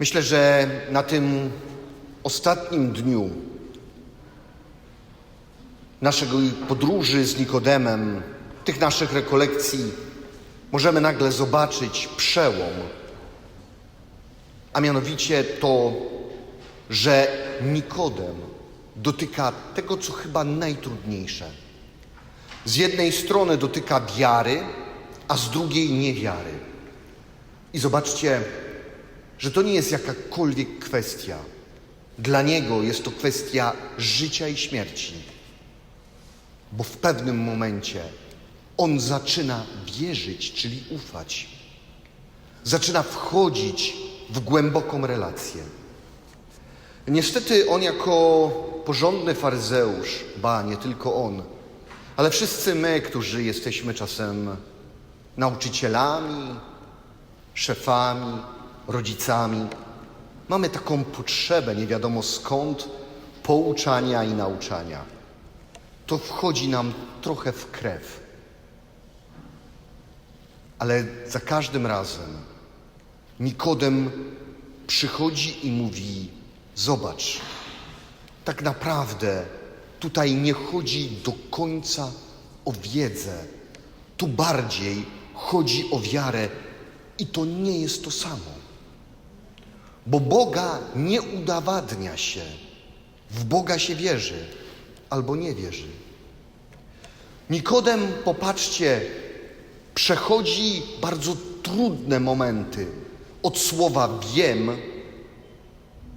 Myślę, że na tym ostatnim dniu naszego podróży z Nikodemem, tych naszych rekolekcji, możemy nagle zobaczyć przełom, a mianowicie to, że Nikodem dotyka tego, co chyba najtrudniejsze. Z jednej strony dotyka wiary, a z drugiej niewiary. I zobaczcie, że to nie jest jakakolwiek kwestia. Dla niego jest to kwestia życia i śmierci. Bo w pewnym momencie on zaczyna wierzyć, czyli ufać. Zaczyna wchodzić w głęboką relację. Niestety on jako porządny faryzeusz, ba, nie tylko on, ale wszyscy my, którzy jesteśmy czasem nauczycielami, szefami, rodzicami, mamy taką potrzebę, nie wiadomo skąd, pouczania i nauczania. To wchodzi nam trochę w krew. Ale za każdym razem Nikodem przychodzi i mówi: Zobacz, tak naprawdę tutaj nie chodzi do końca o wiedzę, tu bardziej chodzi o wiarę i to nie jest to samo. Bo Boga nie udowadnia się, w Boga się wierzy albo nie wierzy. Nikodem, popatrzcie, przechodzi bardzo trudne momenty od słowa wiem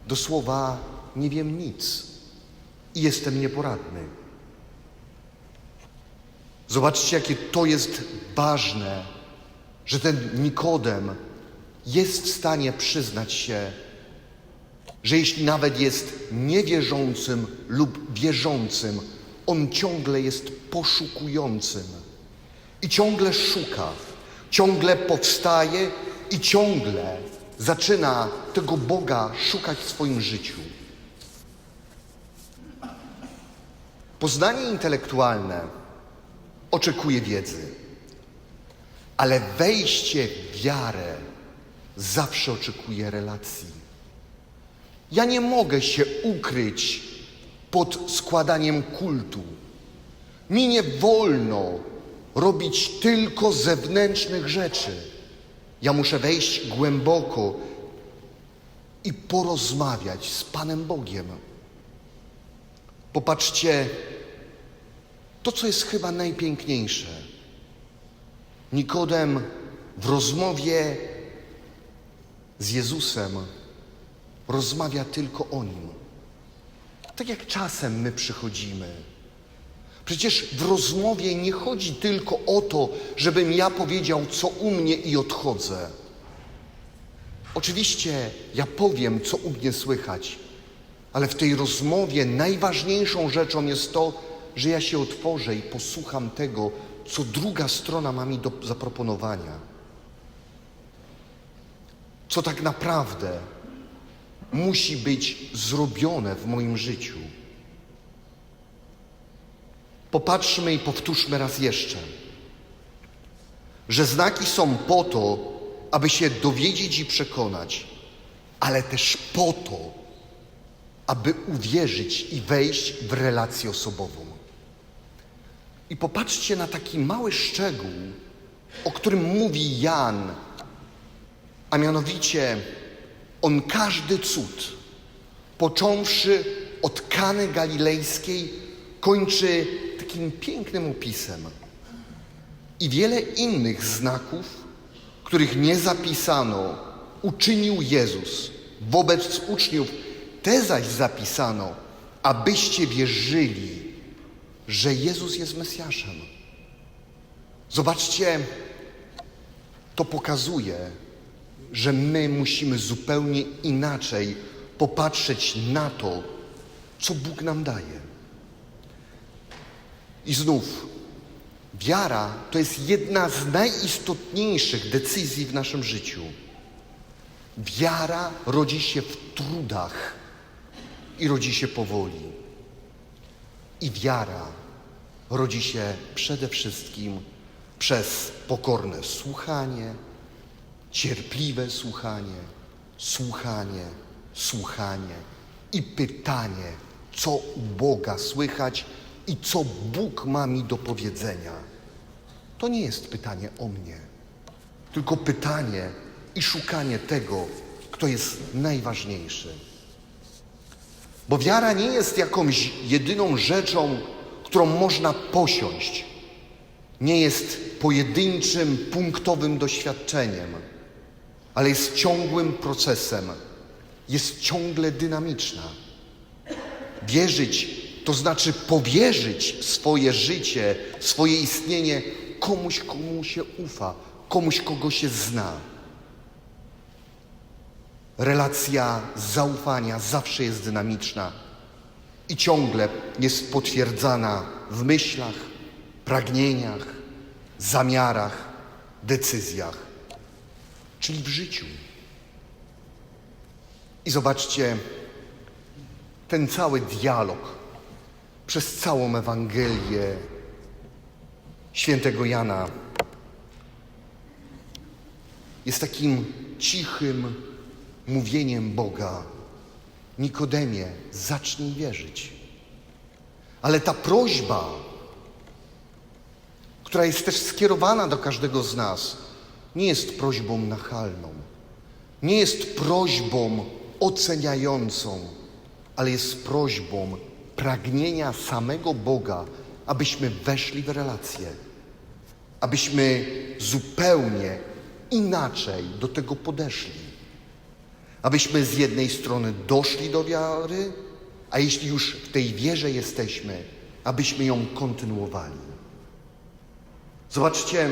do słowa nie wiem nic i jestem nieporadny. Zobaczcie, jakie to jest ważne, że ten Nikodem jest w stanie przyznać się, że jeśli nawet jest niewierzącym lub wierzącym, on ciągle jest poszukującym i ciągle szuka, ciągle powstaje i ciągle zaczyna tego Boga szukać w swoim życiu. Poznanie intelektualne oczekuje wiedzy, ale wejście w wiarę zawsze oczekuje relacji. Ja nie mogę się ukryć pod składaniem kultu. Mi nie wolno robić tylko zewnętrznych rzeczy. Ja muszę wejść głęboko i porozmawiać z Panem Bogiem. Popatrzcie, to co jest chyba najpiękniejsze. Nikodem w rozmowie z Jezusem rozmawia tylko o nim. Tak jak czasem my przychodzimy. Przecież w rozmowie nie chodzi tylko o to, żebym ja powiedział, co u mnie i odchodzę. Oczywiście ja powiem, co u mnie słychać, ale w tej rozmowie najważniejszą rzeczą jest to, że ja się otworzę i posłucham tego, co druga strona ma mi do zaproponowania. Co tak naprawdę musi być zrobione w moim życiu. Popatrzmy i powtórzmy raz jeszcze, że znaki są po to, aby się dowiedzieć i przekonać, ale też po to, aby uwierzyć i wejść w relację osobową. I popatrzcie na taki mały szczegół, o którym mówi Jan, a mianowicie on każdy cud, począwszy od Kany Galilejskiej, kończy takim pięknym opisem. I wiele innych znaków, których nie zapisano, uczynił Jezus wobec uczniów. Te zaś zapisano, abyście wierzyli, że Jezus jest Mesjaszem. Zobaczcie, to pokazuje, że my musimy zupełnie inaczej popatrzeć na to, co Bóg nam daje. I znów, wiara to jest jedna z najistotniejszych decyzji w naszym życiu. Wiara rodzi się w trudach i rodzi się powoli. I wiara rodzi się przede wszystkim przez pokorne słuchanie, cierpliwe słuchanie, słuchanie, słuchanie i pytanie, co u Boga słychać i co Bóg ma mi do powiedzenia. To nie jest pytanie o mnie, tylko pytanie i szukanie tego, kto jest najważniejszy. Bo wiara nie jest jakąś jedyną rzeczą, którą można posiąść. Nie jest pojedynczym, punktowym doświadczeniem, ale jest ciągłym procesem. Jest ciągle dynamiczna. Wierzyć to znaczy powierzyć swoje życie, swoje istnienie komuś, komu się ufa, komuś, kogo się zna. Relacja zaufania zawsze jest dynamiczna i ciągle jest potwierdzana w myślach, pragnieniach, zamiarach, decyzjach, czyli w życiu. I zobaczcie, ten cały dialog przez całą Ewangelię świętego Jana jest takim cichym mówieniem Boga. Nikodemie, zacznij wierzyć. Ale ta prośba, która jest też skierowana do każdego z nas, nie jest prośbą nachalną, nie jest prośbą oceniającą, ale jest prośbą pragnienia samego Boga, abyśmy weszli w relację, abyśmy zupełnie inaczej do tego podeszli. Abyśmy z jednej strony doszli do wiary, a jeśli już w tej wierze jesteśmy, abyśmy ją kontynuowali. Zobaczcie,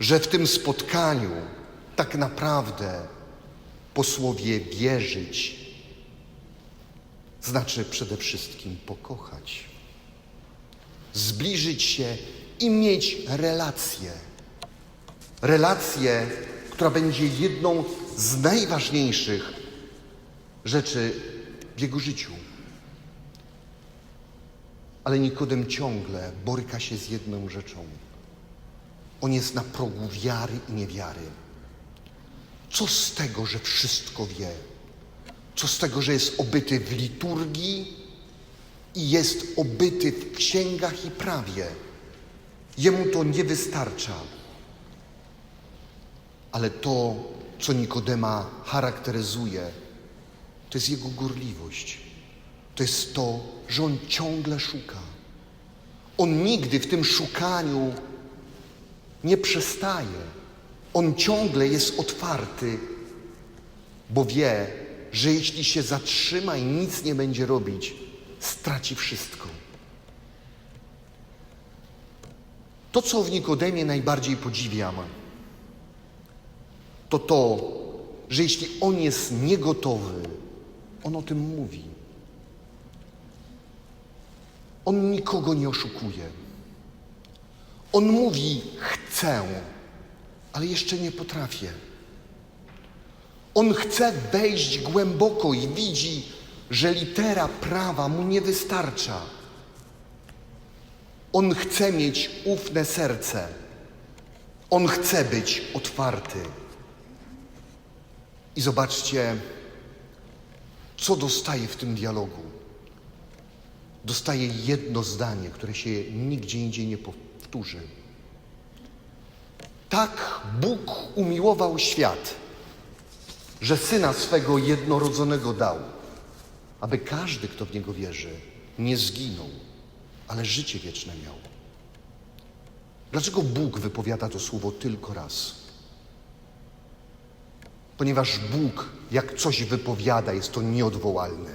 że w tym spotkaniu tak naprawdę posłowie wierzyć znaczy przede wszystkim pokochać, zbliżyć się i mieć relację. Relację, która będzie jedną z najważniejszych rzeczy w jego życiu. Ale Nikodem ciągle boryka się z jedną rzeczą. On jest na progu wiary i niewiary. Co z tego, że wszystko wie? Co z tego, że jest obyty w liturgii i jest obyty w księgach i prawie? Jemu to nie wystarcza. Ale to, co Nikodema charakteryzuje, to jest jego gorliwość. To jest to, że on ciągle szuka. On nigdy w tym szukaniu nie przestaje. On ciągle jest otwarty, bo wie, że jeśli się zatrzyma i nic nie będzie robić, straci wszystko. To, co w Nikodemie najbardziej podziwiam, to to, że jeśli on jest niegotowy, on o tym mówi. On nikogo nie oszukuje. On mówi: Chcę, ale jeszcze nie potrafię. On chce wejść głęboko i widzi, że litera prawa mu nie wystarcza. On chce mieć ufne serce. On chce być otwarty. I zobaczcie, co dostaje w tym dialogu. Dostaje jedno zdanie, które się nigdzie indziej nie powtórzy. Tak Bóg umiłował świat, że syna swego jednorodzonego dał, aby każdy, kto w niego wierzy, nie zginął, ale życie wieczne miał. Dlaczego Bóg wypowiada to słowo tylko raz? Ponieważ Bóg, jak coś wypowiada, jest to nieodwołalne.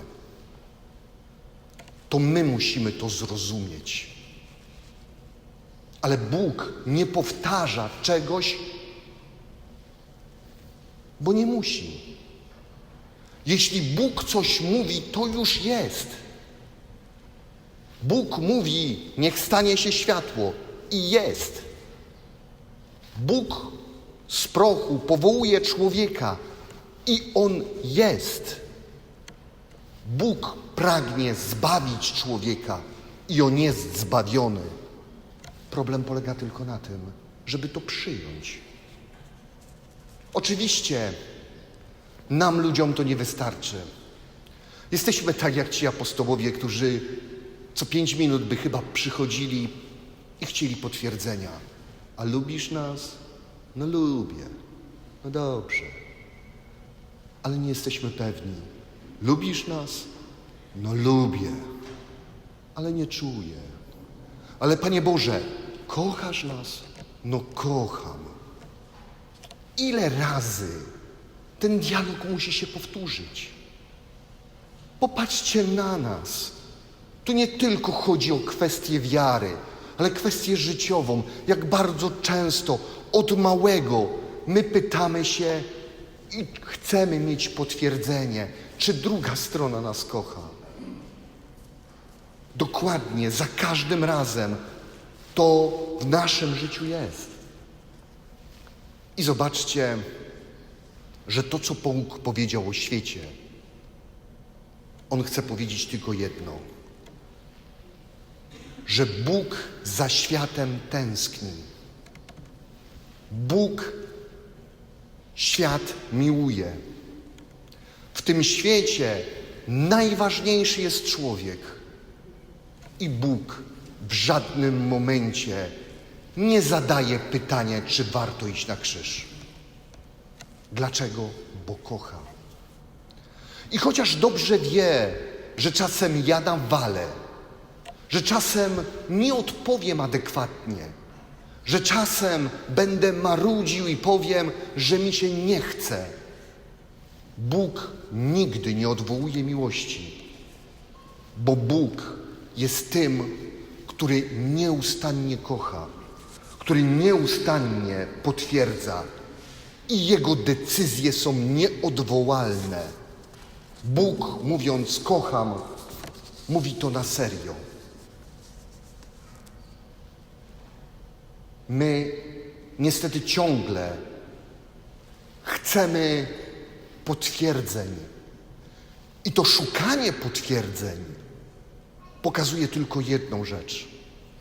To my musimy to zrozumieć. Ale Bóg nie powtarza czegoś, bo nie musi. Jeśli Bóg coś mówi, to już jest. Bóg mówi, niech stanie się światło i jest. Bóg z prochu powołuje człowieka i on jest. Bóg pragnie zbawić człowieka i on jest zbawiony. Problem polega tylko na tym, żeby to przyjąć. Oczywiście Nam, ludziom, to nie wystarczy. Jesteśmy tak jak ci apostołowie, którzy co pięć minut by chyba przychodzili i chcieli potwierdzenia. A lubisz nas? No lubię. No dobrze. Ale nie jesteśmy pewni. Lubisz nas? No lubię. Ale nie czuję. Ale Panie Boże, kochasz nas? No kocham. Ile razy ten dialog musi się powtórzyć? Popatrzcie na nas. Tu nie tylko chodzi o kwestię wiary, ale kwestię życiową. Jak bardzo często od małego my pytamy się i chcemy mieć potwierdzenie, czy druga strona nas kocha. Dokładnie, za każdym razem to w naszym życiu jest. I zobaczcie, że to, co Bóg powiedział o świecie, On chce powiedzieć tylko jedno: że Bóg za światem tęskni. Bóg świat miłuje. W tym świecie najważniejszy jest człowiek. I Bóg w żadnym momencie nie zadaje pytania, czy warto iść na krzyż. Dlaczego? Bo kocha. I chociaż dobrze wie, że czasem ja nawalę, że czasem nie odpowiem adekwatnie, że czasem będę marudził i powiem, że mi się nie chce, Bóg nigdy nie odwołuje miłości, bo Bóg jest tym, który nieustannie kocha, który nieustannie potwierdza i jego decyzje są nieodwołalne. Bóg, mówiąc kocham, mówi to na serio. My niestety ciągle chcemy potwierdzeń. I to szukanie potwierdzeń pokazuje tylko jedną rzecz,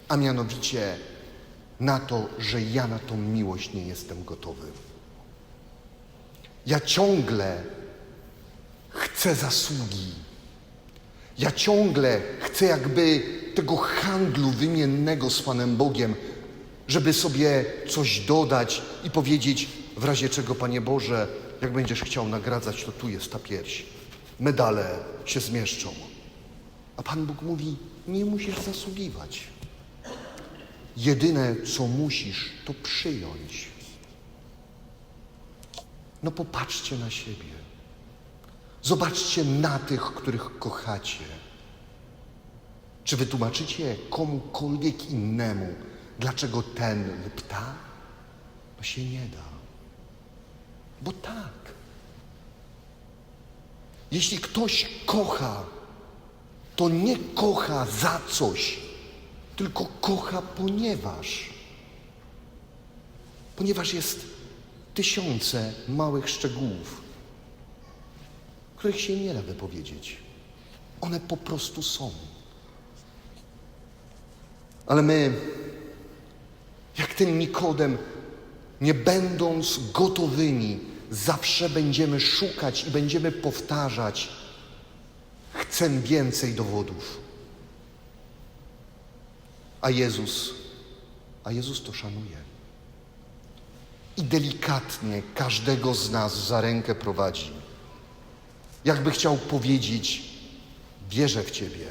a mianowicie na to, że ja na tą miłość nie jestem gotowy. Ja ciągle chcę zasługi. Ja ciągle chcę jakby tego handlu wymiennego z Panem Bogiem, żeby sobie coś dodać i powiedzieć, w razie czego, Panie Boże, jak będziesz chciał nagradzać, to tu jest ta pierś. Medale się zmieszczą. A Pan Bóg mówi, nie musisz zasługiwać. Jedyne, co musisz, to przyjąć. No popatrzcie na siebie. Zobaczcie na tych, których kochacie. Czy wytłumaczycie komukolwiek innemu, dlaczego ten lub ta? No się nie da. Bo tak. Jeśli ktoś kocha, to nie kocha za coś, tylko kocha ponieważ. Ponieważ jest tysiące małych szczegółów, których się nie da wypowiedzieć. One po prostu są. Ale my, jak ten Nikodem, nie będąc gotowymi, zawsze będziemy szukać i będziemy powtarzać, chcę więcej dowodów. A Jezus, a Jezus to szanuje. I delikatnie każdego z nas za rękę prowadzi. Jakby chciał powiedzieć, wierzę w Ciebie.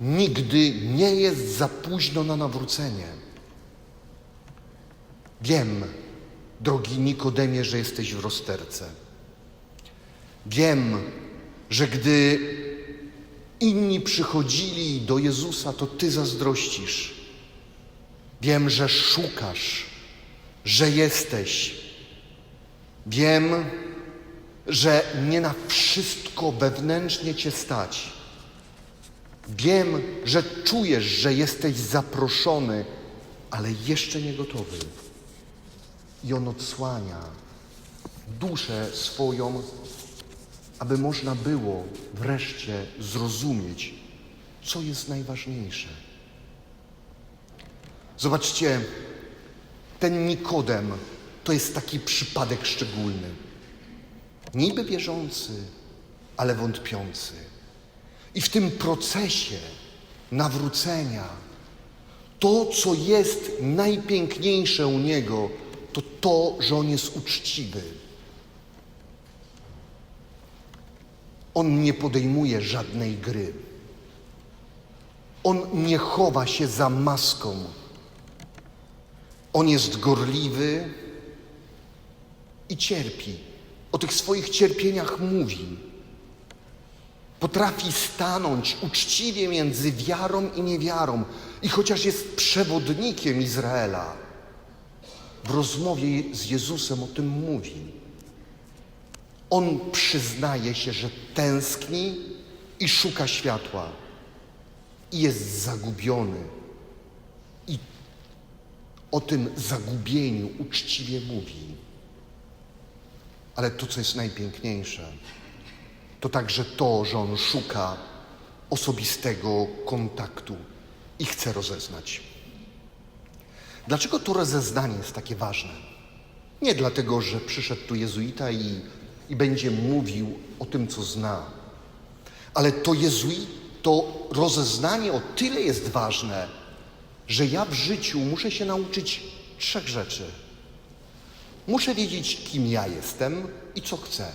Nigdy nie jest za późno na nawrócenie. Wiem, drogi Nikodemie, że jesteś w rozterce. Wiem, że gdy inni przychodzili do Jezusa, to Ty zazdrościsz. Wiem, że szukasz, że jesteś. Wiem, że nie na wszystko wewnętrznie Cię stać. Wiem, że czujesz, że jesteś zaproszony, ale jeszcze nie gotowy. I On odsłania duszę swoją, aby można było wreszcie zrozumieć, co jest najważniejsze. Zobaczcie, ten Nikodem to jest taki przypadek szczególny. niby wierzący, ale wątpiący. I w tym procesie nawrócenia to, co jest najpiękniejsze u niego, to to, że on jest uczciwy. On nie podejmuje żadnej gry. On nie chowa się za maską. On jest gorliwy i cierpi. O tych swoich cierpieniach mówi. Potrafi stanąć uczciwie między wiarą i niewiarą. I chociaż jest przewodnikiem Izraela, w rozmowie z Jezusem o tym mówi. On przyznaje się, że tęskni i szuka światła. I jest zagubiony. I o tym zagubieniu uczciwie mówi. Ale to, co jest najpiękniejsze, to także to, że on szuka osobistego kontaktu i chce rozeznać. Dlaczego to rozeznanie jest takie ważne? Nie dlatego, że przyszedł tu jezuita i, i będzie mówił o tym, co zna, ale to jezuit, to rozeznanie o tyle jest ważne, że ja w życiu muszę się nauczyć trzech rzeczy. Muszę wiedzieć, kim ja jestem i co chcę.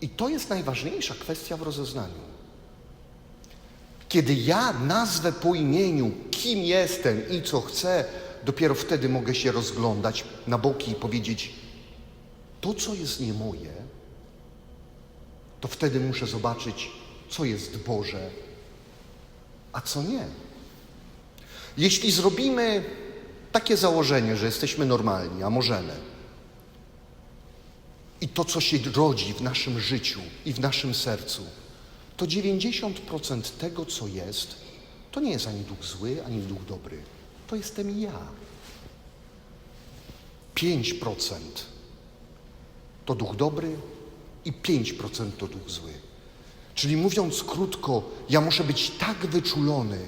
I to jest najważniejsza kwestia w rozeznaniu. Kiedy ja nazwę po imieniu, kim jestem i co chcę, dopiero wtedy mogę się rozglądać na boki i powiedzieć: To, co jest nie moje, to wtedy muszę zobaczyć, co jest Boże, a co nie. Jeśli zrobimy takie założenie, że jesteśmy normalni, a możemy, i to, co się rodzi w naszym życiu i w naszym sercu, to 90% tego, co jest, to nie jest ani duch zły, ani duch dobry. To jestem ja. 5% to duch dobry i 5% to duch zły. Czyli mówiąc krótko, ja muszę być tak wyczulony,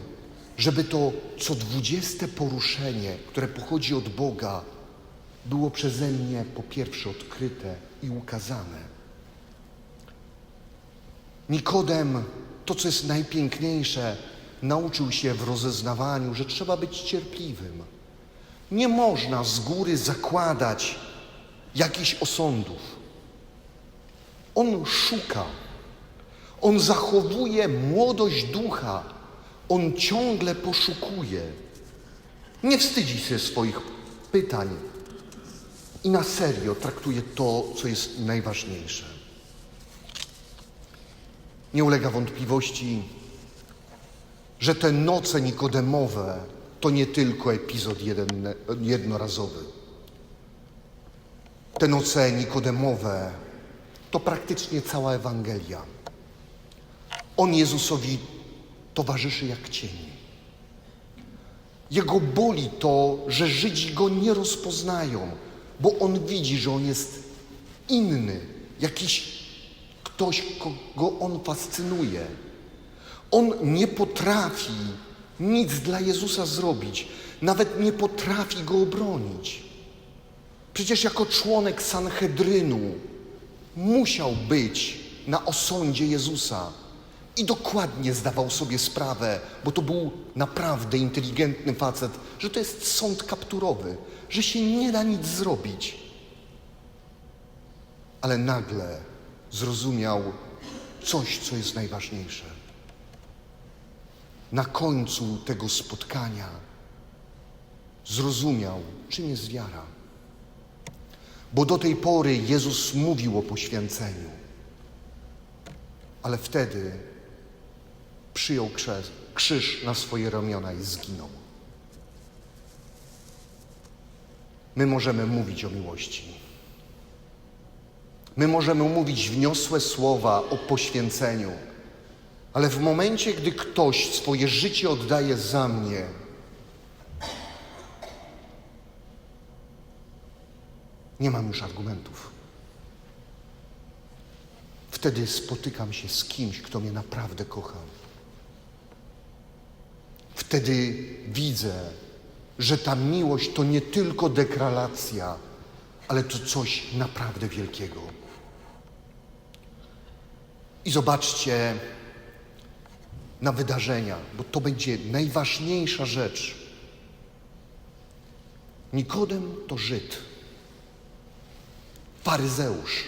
żeby to co dwudzieste poruszenie, które pochodzi od Boga, było przeze mnie po pierwsze odkryte i ukazane. Nikodem, to co jest najpiękniejsze, nauczył się w rozeznawaniu, że trzeba być cierpliwym. Nie można z góry zakładać jakichś osądów. On szuka, on zachowuje młodość ducha, on ciągle poszukuje. Nie wstydzi się swoich pytań i na serio traktuje to, co jest najważniejsze. Nie ulega wątpliwości, że te noce nikodemowe to nie tylko epizod jeden, jednorazowy. Te noce nikodemowe to praktycznie cała Ewangelia. On Jezusowi towarzyszy jak cień. Jego boli to, że Żydzi go nie rozpoznają, bo on widzi, że on jest inny, jakiś ktoś, kogo on fascynuje. On nie potrafi nic dla Jezusa zrobić, nawet nie potrafi go obronić. Przecież jako członek Sanhedrynu musiał być na osądzie Jezusa i dokładnie zdawał sobie sprawę, bo to był naprawdę inteligentny facet, że to jest sąd kapturowy, że się nie da nic zrobić. Ale nagle zrozumiał coś, co jest najważniejsze. Na końcu tego spotkania zrozumiał, czym jest wiara. Bo do tej pory Jezus mówił o poświęceniu, ale wtedy przyjął krzyż, na swoje ramiona i zginął. My możemy mówić o miłości. My możemy mówić wniosłe słowa o poświęceniu, ale w momencie, gdy ktoś swoje życie oddaje za mnie, nie mam już argumentów. Wtedy spotykam się z kimś, kto mnie naprawdę kocha. Wtedy widzę, że ta miłość to nie tylko deklaracja, ale to coś naprawdę wielkiego. I zobaczcie na wydarzenia, bo to będzie najważniejsza rzecz. Nikodem to Żyd, faryzeusz,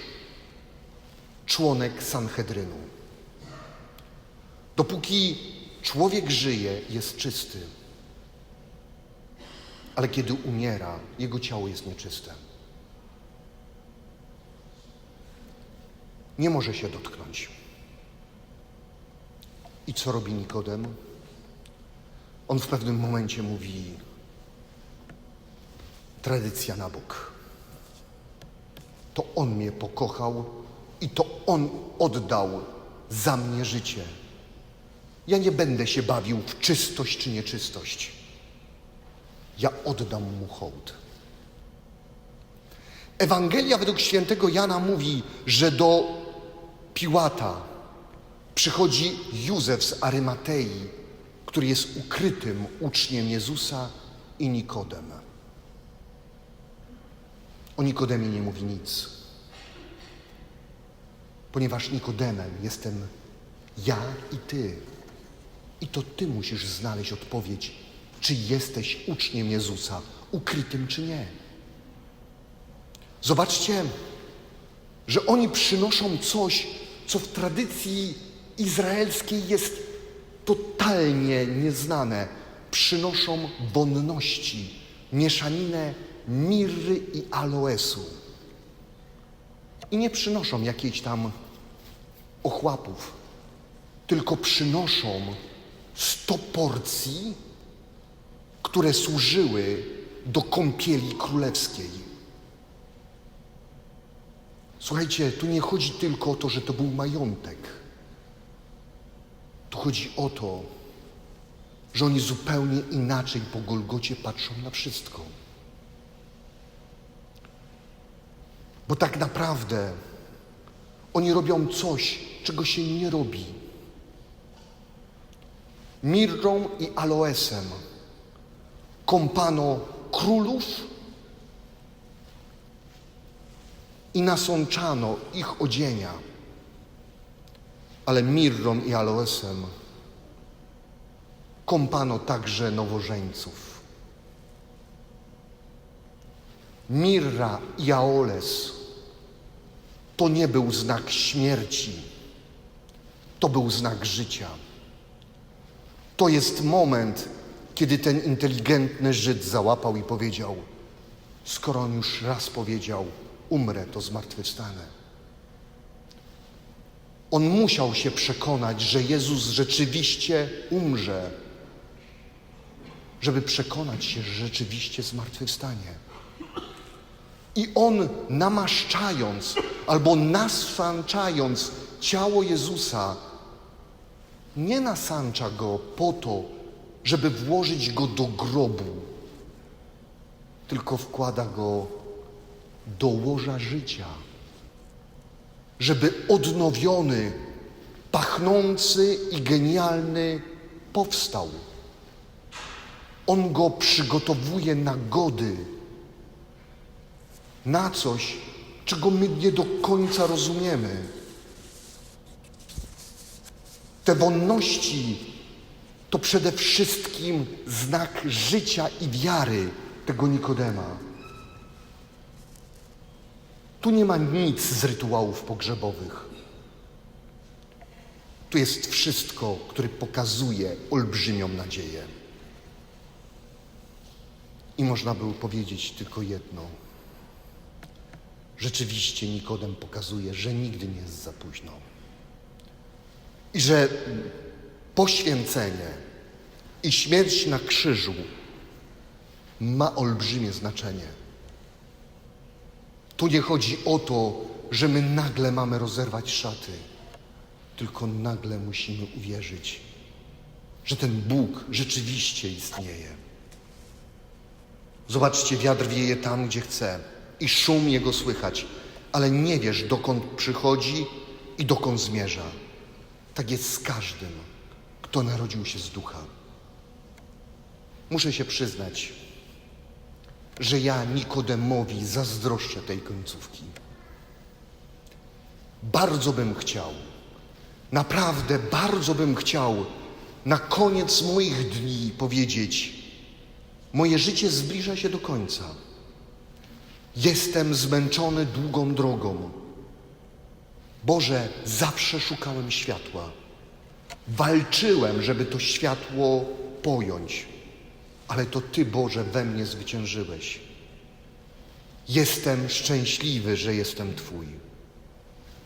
członek Sanhedrynu. Dopóki człowiek żyje, jest czysty, ale kiedy umiera, jego ciało jest nieczyste. Nie może się dotknąć. I co robi Nikodem? On w pewnym momencie mówi: Tradycja na bok. To on mnie pokochał i to on oddał za mnie życie. Ja nie będę się bawił w czystość czy nieczystość. Ja oddam mu hołd. Ewangelia według świętego Jana mówi, że do Piłata przychodzi Józef z Arymatei, który jest ukrytym uczniem Jezusa i Nikodem. O Nikodemie nie mówi nic, ponieważ Nikodemem jestem ja i ty. I to ty musisz znaleźć odpowiedź, czy jesteś uczniem Jezusa, ukrytym czy nie. Zobaczcie, że oni przynoszą coś, co w tradycji izraelskiej jest totalnie nieznane. Przynoszą wonności, mieszaninę mirry i aloesu. I nie przynoszą jakiejś tam ochłapów, tylko przynoszą sto porcji, które służyły do kąpieli królewskiej. Słuchajcie, tu nie chodzi tylko o to, że to był majątek. Tu chodzi o to, że oni zupełnie inaczej po Golgocie patrzą na wszystko. Bo tak naprawdę oni robią coś, czego się nie robi. Mirrą i aloesem kąpano królów i nasączano ich odzienia, ale mirrą i aloesem kąpano także nowożeńców. Mirra i aoles to nie był znak śmierci, to był znak życia. To jest moment, kiedy ten inteligentny Żyd załapał i powiedział: Skoro on już raz powiedział, umrę, to zmartwychwstanę. On musiał się przekonać, że Jezus rzeczywiście umrze, żeby przekonać się, że rzeczywiście zmartwychwstanie. I on namaszczając albo nasanczając ciało Jezusa, nie nasancza go po to, żeby włożyć go do grobu, tylko wkłada go do łoża życia, żeby odnowiony, pachnący i genialny powstał. On go przygotowuje na gody, na coś, czego my nie do końca rozumiemy. Te wonności to przede wszystkim znak życia i wiary tego Nikodema. Tu nie ma nic z rytuałów pogrzebowych. Tu jest wszystko, które pokazuje olbrzymią nadzieję. I można było powiedzieć tylko jedno. Rzeczywiście Nikodem pokazuje, że nigdy nie jest za późno. I że poświęcenie i śmierć na krzyżu ma olbrzymie znaczenie. Tu nie chodzi o to, że my nagle mamy rozerwać szaty, tylko nagle musimy uwierzyć, że ten Bóg rzeczywiście istnieje. Zobaczcie, wiatr wieje tam, gdzie chce i szum jego słychać, ale nie wiesz, dokąd przychodzi i dokąd zmierza. Tak jest z każdym, kto narodził się z ducha. Muszę się przyznać, że ja Nikodemowi zazdroszczę tej końcówki. Bardzo bym chciał, naprawdę bardzo bym chciał na koniec moich dni powiedzieć: Moje życie zbliża się do końca. Jestem zmęczony długą drogą. Boże, zawsze szukałem światła. Walczyłem, żeby to światło pojąć, ale to Ty, Boże, we mnie zwyciężyłeś. Jestem szczęśliwy, że jestem Twój.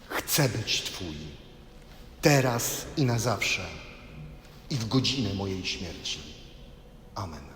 Chcę być Twój, teraz i na zawsze, i w godzinę mojej śmierci. Amen.